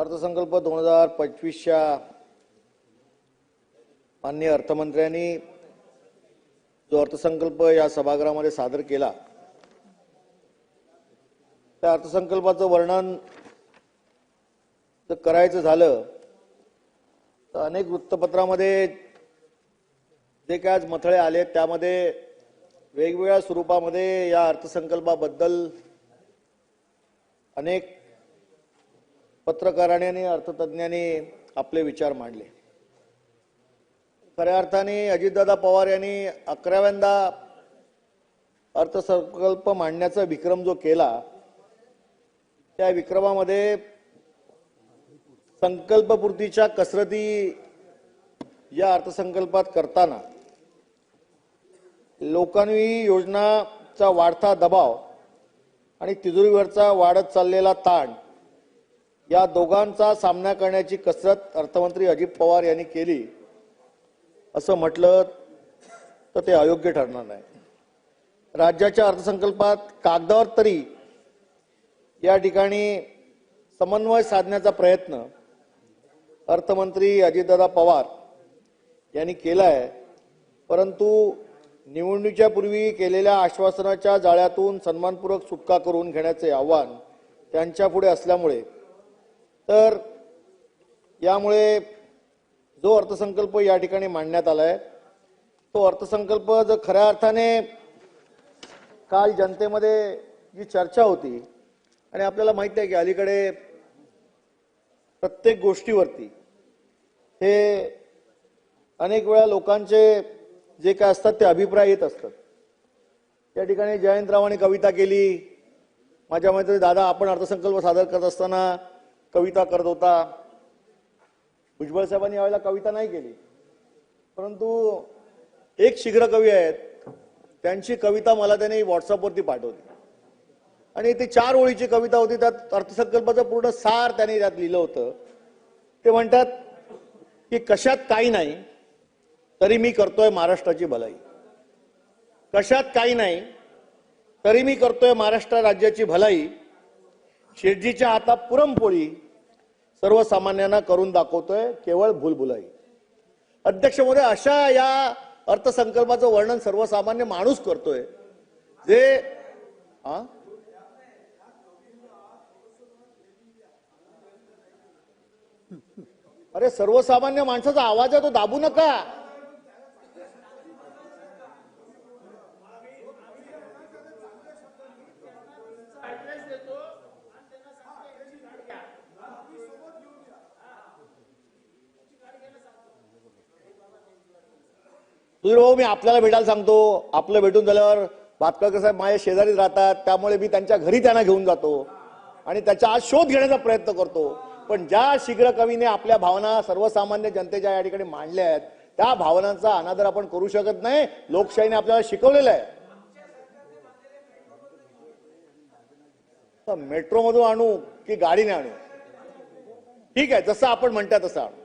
अर्थसंकल्प दोन हजार पंचवीसच्या माननीय अर्थमंत्र्यांनी जो अर्थसंकल्प या सभागृहामध्ये सादर केला त्या अर्थसंकल्पाचं वर्णन जर करायचं झालं तर अनेक वृत्तपत्रामध्ये जे काय आज मथळे आले त्यामध्ये वेगवेगळ्या स्वरूपामध्ये या अर्थसंकल्पाबद्दल अनेक पत्रकाराने आणि अर्थतज्ञांनी आपले विचार मांडले. खऱ्या अर्थाने अजितदादा पवार यांनी अकराव्यांदा अर्थसंकल्प मांडण्याचा विक्रम जो केला त्या विक्रमामध्ये संकल्पपूर्तीच्या कसरती या अर्थसंकल्पात करताना लोकांनी योजनाचा वाढता दबाव आणि तिजोरीवरचा वाढत चाललेला ताण या दोघांचा सामना करण्याची कसरत अर्थमंत्री अजित पवार यांनी केली. असं म्हटलं तर ते अयोग्य ठरणार नाही. राज्याच्या अर्थसंकल्पात कागदावर तरी या ठिकाणी समन्वय साधण्याचा प्रयत्न अर्थमंत्री अजितदादा पवार यांनी केला आहे परंतु निवडणुकीच्या पूर्वी केलेल्या आश्वासनाच्या जाळ्यातून सन्मानपूर्वक सुटका करून घेण्याचे आव्हान त्यांच्यापुढे असल्यामुळे तर यामुळे जो अर्थसंकल्प या ठिकाणी मांडण्यात आलाय तो अर्थसंकल्प जर खऱ्या अर्थाने काल जनतेमध्ये जी चर्चा होती आणि आपल्याला माहिती आहे की अलीकडे प्रत्येक गोष्टीवरती हे अनेक वेळा लोकांचे जे काय असतात ते अभिप्राय येत असतात. त्या ठिकाणी जयंतरावांनी कविता केली. माझ्या मैत्री दादा आपण अर्थसंकल्प सादर करत असताना कविता करत होता. भुजबळ साहेबांनी यावेळेला कविता नाही केली. परंतु एक शीघ्र कवी आहेत. त्यांची कविता मला त्याने व्हॉट्सअपवरती पाठवली. आणि ती चार ओळीची कविता होती. त्यात अर्थसंकल्पाचं पूर्ण सार त्याने त्यात लिहिलं होतं. ते म्हणतात की कशात काही नाही तरी मी करतोय महाराष्ट्राची भलाई. कशात काही नाही तरी मी करतोय महाराष्ट्र राज्याची भलाई. शेटजीच्या आता पुरमपोळी सर्वसामान्यांना करून दाखवतोय केवळ भूलभुलाई. अध्यक्ष महोदय अशा या अर्थसंकल्पाचं वर्णन सर्वसामान्य माणूस करतोय जे हा अरे सर्वसामान्य माणसाचा आवाज आहे तो दाबू नका. भाऊ मी आपल्याला भेटायला सांगतो. आपलं भेटून झाल्यावर भातकळकर साहेब माझ्या शेजारीच राहतात. त्यामुळे मी त्यांच्या घरी त्यांना घेऊन जातो. आणि त्याचा आज शोध घेण्याचा प्रयत्न करतो. पण ज्या शीघ्र कवीने आपल्या भावना सर्वसामान्य जनतेच्या या ठिकाणी मांडल्या आहेत त्या भावनांचा अनादर आपण करू शकत नाही. लोकशाहीने आपल्याला शिकवलेलं आहे. मेट्रो मधून आणू की गाडीने आणू? ठीक आहे जसं आपण म्हणतात तसं आणू.